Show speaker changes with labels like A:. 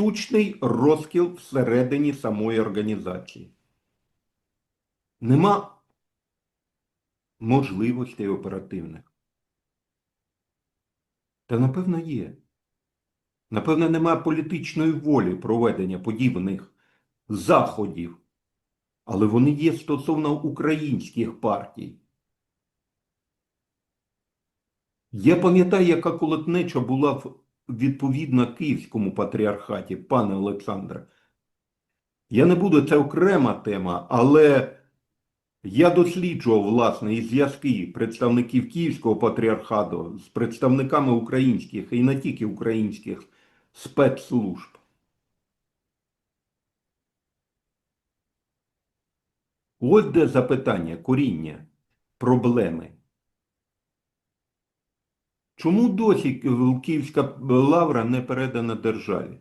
A: штучний розкіл всередині самої організації. Нема можливостей оперативних. Та напевно є. Напевно, немає політичної волі проведення подібних заходів. Але вони є стосовно українських партій. Я пам'ятаю, яка колотнеча була в відповідно Київському патріархаті, пане Олександре. Я не буду, це окрема тема, але я досліджував, власне, і зв'язки представників Київського патріархату з представниками українських і не тільки українських спецслужб. Ось де запитання, коріння, проблеми. Чому досі Київська лавра не передана державі?